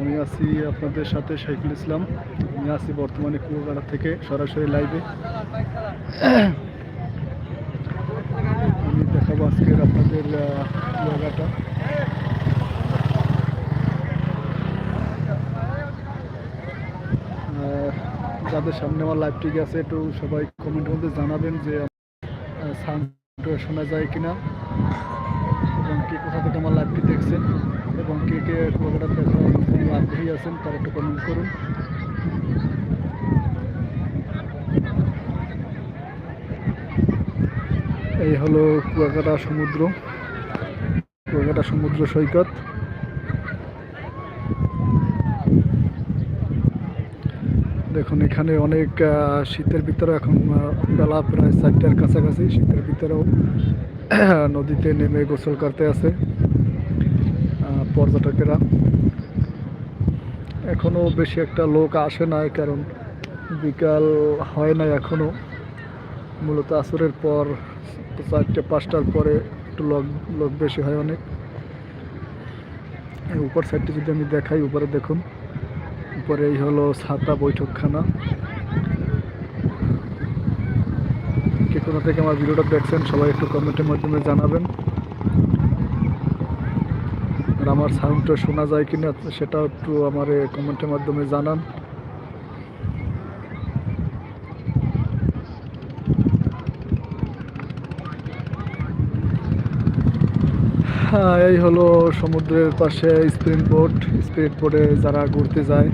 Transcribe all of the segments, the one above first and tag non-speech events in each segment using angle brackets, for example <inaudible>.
আমি আছি আপনাদের সাথে শাইকুল ইসলাম। আমি আছি বর্তমানে কুয়াকাটা থেকে সরাসরি লাইভে আমি দেখাবো আজকের আপনাদের কুয়াকাটা যাদের সামনে আমার লাইভটি গেছে, একটু সবাই কমেন্টের মধ্যে জানাবেন যে শোনা যায় কিনা। কে কোথা থেকে আমার লাইভটি দেখছেন এবং কে কে কুয়াকাটা দেখার আগ্রহী আছেন, তারা একটু কমেন্ট করুন। এই হলো কুয়াকাটা সমুদ্র কুয়াকাটা সমুদ্র সৈকত। দেখুন, এখানে অনেক শীতের ভিতরে এখন বেলা প্রায় চারটার কাছাকাছি, শীতের ভিতরেও <coughs> নদীতে নেমে গোসল করতে আহ, পর্যটকেরা। এখনও বেশি একটা লোক আসে না কারণ বিকাল হয় না এখনও মূলত আসরের পর চারটে পাঁচটার পরে একটু লোক লোক বেশি হয় অনেক। উপর সাইডটি যদি আমি দেখাই উপরে দেখুন। উপরে এই হলো ছাতা বৈঠকখানা। কে কোনো থেকে আমার ভিডিওটা দেখছেন, সবাই একটু কমেন্টের মাধ্যমে জানাবেন। আর আমার সাউন্ডটা শোনা যায় কিনা, সেটা একটু আমার কমেন্টের মাধ্যমে জানান। হ্যাঁ এই হলো সমুদ্রের পাশে স্পিড বোট স্পিড বোটে যারা ঘুরতে যায়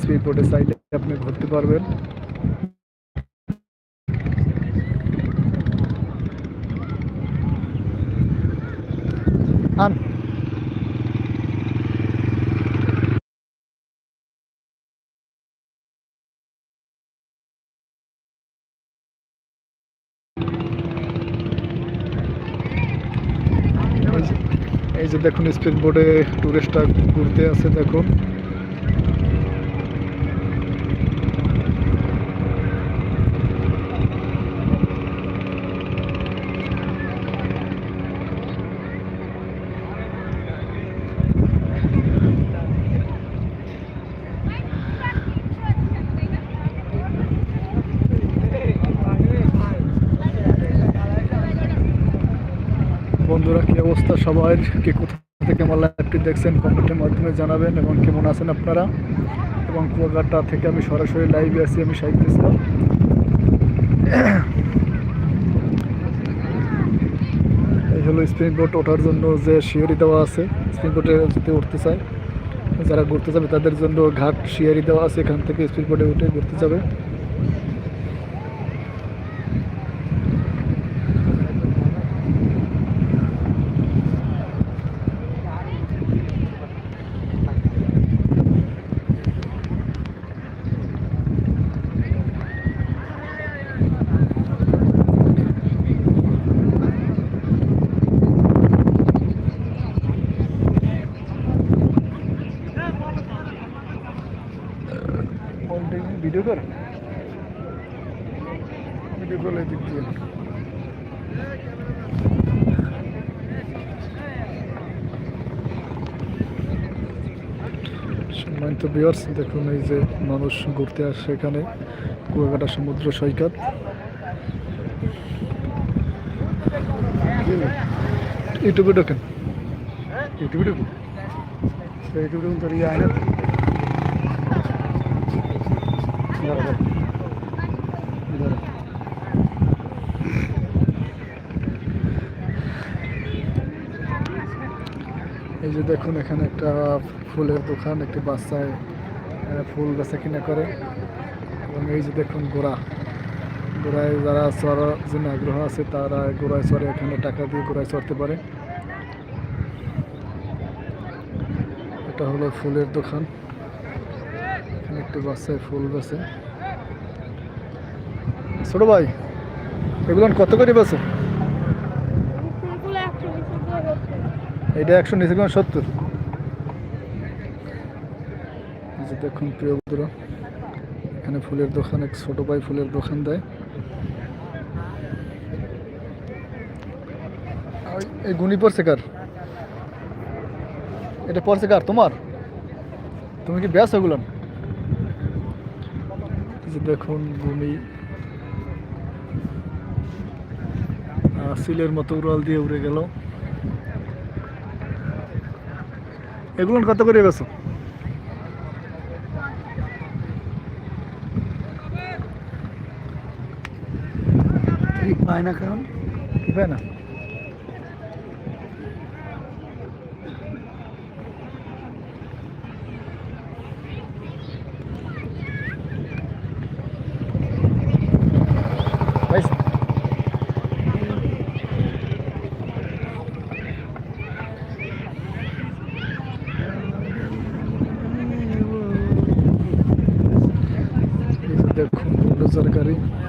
স্পিড বোটে চাইলে আপনি ঘুরতে পারবেন। যে- এই যে দেখুন স্পিড বোর্ডে টুরিস্টরা ঘুরতে আছে দেখুন। বন্ধুরা, কি অবস্থা সবাই কে কোথা থেকে আমার লাইভটি দেখছেন কমেন্টের মাধ্যমে জানাবেন এবং কেমন আছেন আপনারা? এবং কুয়াকাটা থেকে আমি সরাসরি লাইভে আছি, আমি সাহিত্য ইসলাম। এই হলো স্পিড বোট ওঠার জন্য যে শিয়ারি দেওয়া আছে স্পিড বোটে যদি উঠতে চায়, যারা ঘুরতে যাবে তাদের জন্য ঘাট শিয়ারি দেওয়া আছে, এখান থেকে স্পিড বোটে উঠে ঘুরতে যাবে। ভিডিও কর। ভিডিও দিক দিয়ে। সম্মানিত বিয়ার্স দেখুন এই যে মানুষ ঘুরতে আসে এখানে কুয়াকাটা সমুদ্র সৈকত। ইউটিউবে ঢোকেন। ইউটিউবে ঢুকুন? ইউটিউবে ঢুকুন। তোর ইয়ে আয় না এই যে দেখুন, এখানে একটা ফুলের দোকান, একটি বাচ্চায় ফুল বেচা কিনা করে। এবং এই যে দেখুন গোড়া। গোড়ায় যারা চড়ার জন্য আগ্রহ আছে, তারা গোড়ায় চড়ে এখানে টাকা দিয়ে গোড়ায় চড়তে পারে। এটা হলো ফুলের দোকান। এখানে একটি বাচ্চায় ফুল বেচে। ছোট ভাই, এগুলো কত করে বেছে এটা একশো নিচে কোনো সত্তর। দেখুন প্রিয় বন্ধুরা, এখানে ফুলের দোকান, এক ছোট ভাই ফুলের দোকান দেয়। এই গুণি পড়ছে কার এটা পড়ছে কার তোমার? তুমি কি ব্যাস ওগুলো দেখুন ভূমি সিলের মতো উড়াল দিয়ে উড়ে গেল। এগুলো কত করে গেছো পায় না কারণ কি পায় না থাকবে